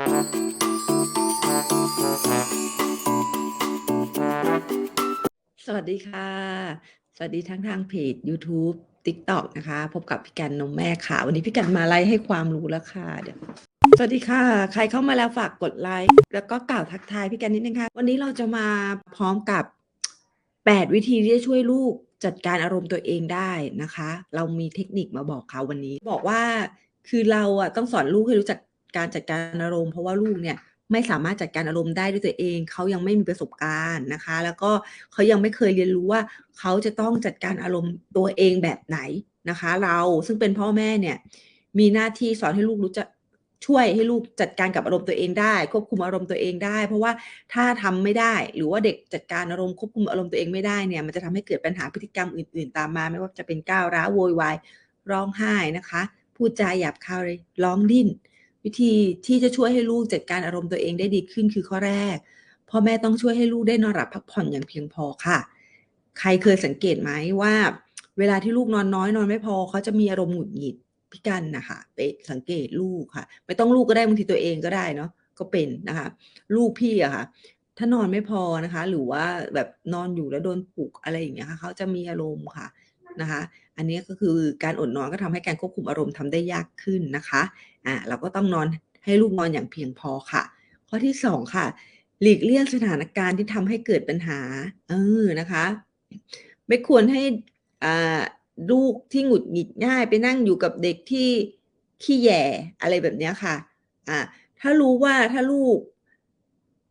สวัสดีค่ะ สวัสดีทั้งทางเพจ YouTube TikTok นะคะ พบกับพี่กันนมแม่ค่ะ วันนี้พี่กันมาไลฟ์ให้ความรู้แล้วค่ะเดี๋ยวสวัสดีค่ะ ใครเข้ามาแล้วฝากกดไลค์แล้วก็กล่าวทักทายพี่กันนิดนึงค่ะ วันนี้เราจะมาพร้อมกับ 8 วิธีที่จะช่วยลูกจัดการอารมณ์ตัวเองได้นะคะ เรามีเทคนิคมาบอกเขาวันนี้ บอกว่าคือเราอะต้องสอนลูกให้รู้จัก การจัดการอารมณ์เพราะว่าลูกเนี่ยไม่สามารถจัดการอารมณ์ได้ด้วยตัวเอง เขายังไม่มีประสบการณ์นะคะ แล้วก็เขายังไม่เคยเรียนรู้ว่าเขาจะต้องจัดการอารมณ์ตัวเองแบบไหนนะคะ เราซึ่งเป็นพ่อแม่เนี่ยมีหน้าที่สอนให้ลูกรู้จักช่วยให้ลูกจัดการกับอารมณ์ตัวเองได้ ควบคุมอารมณ์ตัวเองได้ เพราะว่าถ้าทำไม่ได้ หรือว่าเด็กจัดการอารมณ์ควบคุมอารมณ์ตัวเองไม่ได้เนี่ยมันจะทำให้เกิดปัญหาพฤติกรรมอื่น ๆ ตามมา ไม่ว่าจะเป็นก้าวร้าวโวยวายร้องไห้นะคะพูดจาหยาบคายร้องดิ้น วิธีที่จะช่วยให้ลูกจัดการอารมณ์ตัวเองได้ดีขึ้นคือข้อแรกพ่อแม่ต้องช่วยให้ลูกได้นอนหลับพักผ่อนอย่างเพียงพอค่ะ ใครเคยสังเกตไหมว่า เวลาที่ลูกนอนน้อยนอนไม่พอเขาจะมีอารมณ์หงุดหงิดพี่กันนะคะไปสังเกตลูกค่ะ ไม่ต้องลูกก็ได้บางทีตัวเองก็ได้เนาะก็เป็นนะคะ ลูกพี่อะค่ะ ถ้านอนไม่พอนะคะ หรือว่าแบบนอนอยู่แล้วโดนปลุกอะไรอย่างเงี้ยค่ะเขาจะมีอารมณ์ค่ะ นะคะ อันนี้ก็คือการอดนอนก็ทำให้การควบคุมอารมณ์ทำได้ยากขึ้นนะคะอ่าเราก็ต้องนอนให้ลูกนอนอย่างเพียงพอค่ะ ข้อที่สองค่ะ หลีกเลี่ยงสถานการณ์ที่ทำให้เกิดปัญหาเออนะคะ ไม่ควรให้อ่าลูกที่หงุดหงิดง่ายไปนั่งอยู่กับเด็กที่ขี้แย่อะไรแบบนี้ค่ะอ่าถ้ารู้ว่าถ้าลูก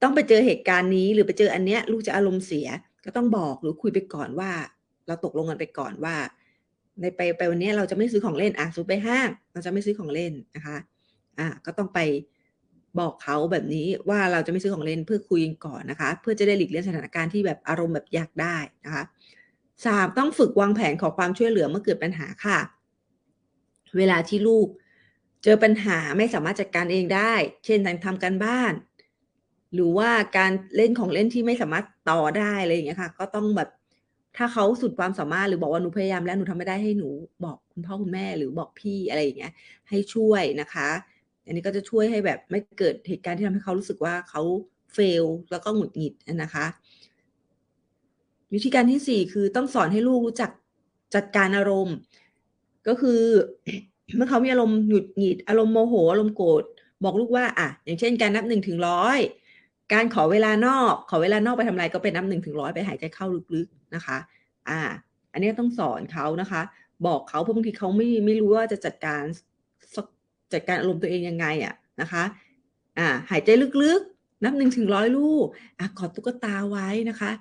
ต้องไปเจอเหตุการณ์นี้หรือไปเจออันเนี้ยลูกจะอารมณ์เสียก็ต้องบอกหรือคุยไปก่อนว่า เราตกลงกันไปก่อนว่า ในไปไปวันนี้เราจะไม่ซื้อของเล่นอะซื้อไปห้าง เราจะไม่ซื้อของเล่นนะคะอะก็ต้องไปบอกเขาแบบนี้ว่าเราจะไม่ซื้อของเล่นเพื่อคุยกันก่อนนะคะ เพื่อจะได้หลีกเลี่ยงสถานการณ์ที่แบบอารมณ์แบบอยากได้นะคะสามต้องฝึกวางแผนขอความช่วยเหลือเมื่อเกิดปัญหาค่ะ เวลาที่ลูกเจอปัญหาไม่สามารถจัดการเองได้ เช่นการทำการบ้าน หรือว่าการเล่นของเล่นที่ไม่สามารถต่อได้อะไรอย่างเงี้ยค่ะ ก็ต้องแบบ ถ้าเขาสุดความสามารถหรือบอกว่าหนูพยายามแล้วหนูทำไม่ได้ให้หนูบอกคุณพ่อคุณแม่หรือบอกพี่อะไรอย่างเงี้ย ให้ช่วยนะคะ อันนี้ก็จะช่วยให้แบบไม่เกิดเหตุการณ์ที่ทำให้เขารู้สึกว่าเขาเฟลแล้วก็หงุดหงิดนะคะ วิธีการที่สี่คือต้องสอนให้ลูกรู้จักจัดการอารมณ์ ก็คือเมื่อเขามีอารมณ์หงุดหงิดอารมณ์โมโหอารมณ์โกรธบอกลูกว่าอะอย่างเช่นการนับหนึ่งถึงร้อย การขอเวลานอก ขอเวลานอกไปทำอะไรก็เป็นนับหนึ่งถึงร้อยไปหายใจเข้าลึกๆนะคะ อ่า อันนี้ต้องสอนเขานะคะ บอกเขาเพราะบางทีเขาไม่ไม่รู้ว่าจะจัดการจัดการอารมณ์ตัวเองยังไงอะนะคะ อ่า หายใจลึกๆ นับหนึ่งถึงร้อยลูกอะกอดตุ๊กตาไว้นะคะ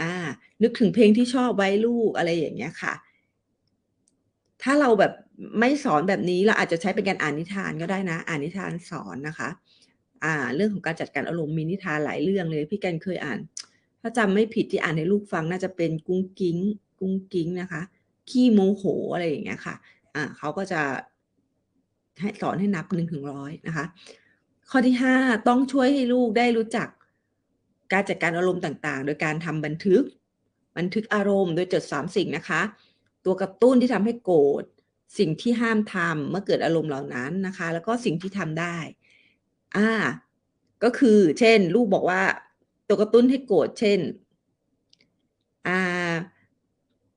อ่า นึกถึงเพลงที่ชอบไว้ลูกอะไรอย่างเงี้ยค่ะ ถ้าเราแบบไม่สอนแบบนี้เราอาจจะใช้เป็นการอ่านนิทานก็ได้นะ อ่านนิทานสอนนะคะ อ่า เรื่องของการจัดการอารมณ์มีนิทานหลายเรื่องเลย พี่แกนเคยอ่าน ถ้าจำไม่ผิดที่อ่านให้ลูกฟังน่าจะเป็นกุ้งกิ้ง กุ้งกิ้งนะคะ ขี้โมโหอะไรอย่างเงี้ยค่ะ อ่าเขาก็จะให้สอนให้นับหนึ่งถึงร้อยนะคะ ข้อที่ห้าต้องช่วยให้ลูกได้รู้จัก การจัดการอารมณ์ต่างๆ โดยการทำบันทึก บันทึกอารมณ์โดยจดสามสิ่งนะคะ ตัวกระตุ้นที่ทำให้โกรธสิ่งที่ห้ามทำเมื่อเกิดอารมณ์เหล่านั้นนะคะ แล้วก็สิ่งที่ทำได้ อ่า ก็คือเช่น ลูกบอกว่า ตัวกระตุ้นให้โกรธเช่น อ่า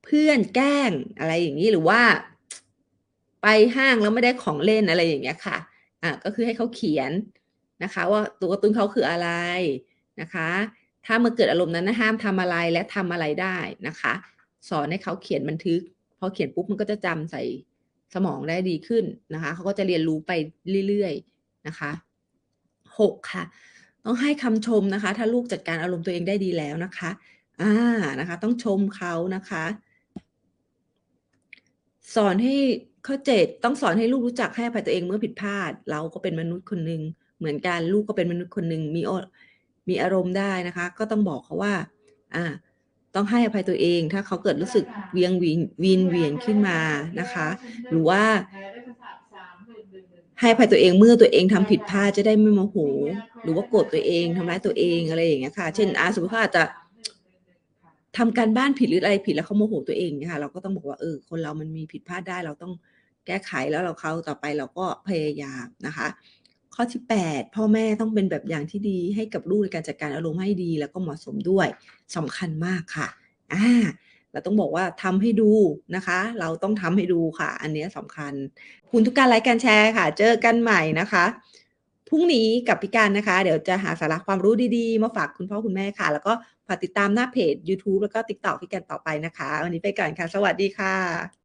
เพื่อนแกล้งอะไรอย่างนี้หรือว่า ไปห้างแล้วไม่ได้ของเล่นอะไรอย่างเงี้ยค่ะ อ่าก็คือให้เขาเขียนนะคะ ว่าตัวกระตุ้นเขาคืออะไรนะคะ ถ้าเมื่อเกิดอารมณ์นั้นนะห้ามทำอะไรและทำอะไรได้นะคะ สอนให้เขาเขียนบันทึกพอเขียนปุ๊บมันก็จะจำใส่สมองได้ดีขึ้นนะคะ เขาก็จะเรียนรู้ไปเรื่อยๆนะคะ หกค่ะ ต้องให้คำชมนะคะ ถ้าลูกจัดการอารมณ์ตัวเองได้ดีแล้วนะคะอ่านะคะ ต้องชมเขานะคะ สอนให้ข้อเจ็ดต้องสอนให้ลูกรู้จักให้อภัยตัวเองเมื่อผิดพลาด เราก็เป็นมนุษย์คนหนึ่งเหมือนกันลูกก็เป็นมนุษย์คนหนึ่งมีมีอารมณ์ได้นะคะ ก็ต้องบอกเขาว่า อ่า ต้องให้อภัยตัวเอง ถ้าเขาเกิดรู้สึกเวียงวีนวีนเวียนขึ้นมานะคะ หรือว่า ให้อภัยตัวเองเมื่อตัวเองทำผิดพลาดจะได้ไม่โมโห หรือว่าโกรธตัวเองทำร้ายตัวเองอะไรอย่างเงี้ยค่ะ เช่นอาสมมติเขาอาจจะทำการบ้านผิดหรืออะไรผิดแล้วเขาโมโหตัวเองเนี่ยค่ะเราก็ต้องบอกว่าเออคนเรามันมีผิดพลาดได้ เราต้องแก้ไขแล้วเราเขาต่อไปเราก็พยายามนะคะ ข้อข้อที่ 8 พ่อแม่ต้องเป็นแบบอย่างที่ดีให้กับลูกในการจัดการอารมณ์ให้ดี แล้วก็เหมาะสมด้วยสำคัญมากค่ะอา เราต้องบอกว่าทำให้ดูนะคะ เราต้องทำให้ดูค่ะ อันนี้ยสำคัญ คุณทุกการไลค์การแชร์ค่ะ เจอกันใหม่นะคะพรุ่งนี้กับพี่การนะคะ เดี๋ยวจะหาสาระความรู้ดีๆ มาฝากคุณพ่อคุณแม่ค่ะ แล้วก็ฝากติดตามหน้าเพจ YouTube แล้วก็ TikTok พี่การต่อไปนะคะ วันนี้ไปก่อนค่ะ สวัสดีค่ะ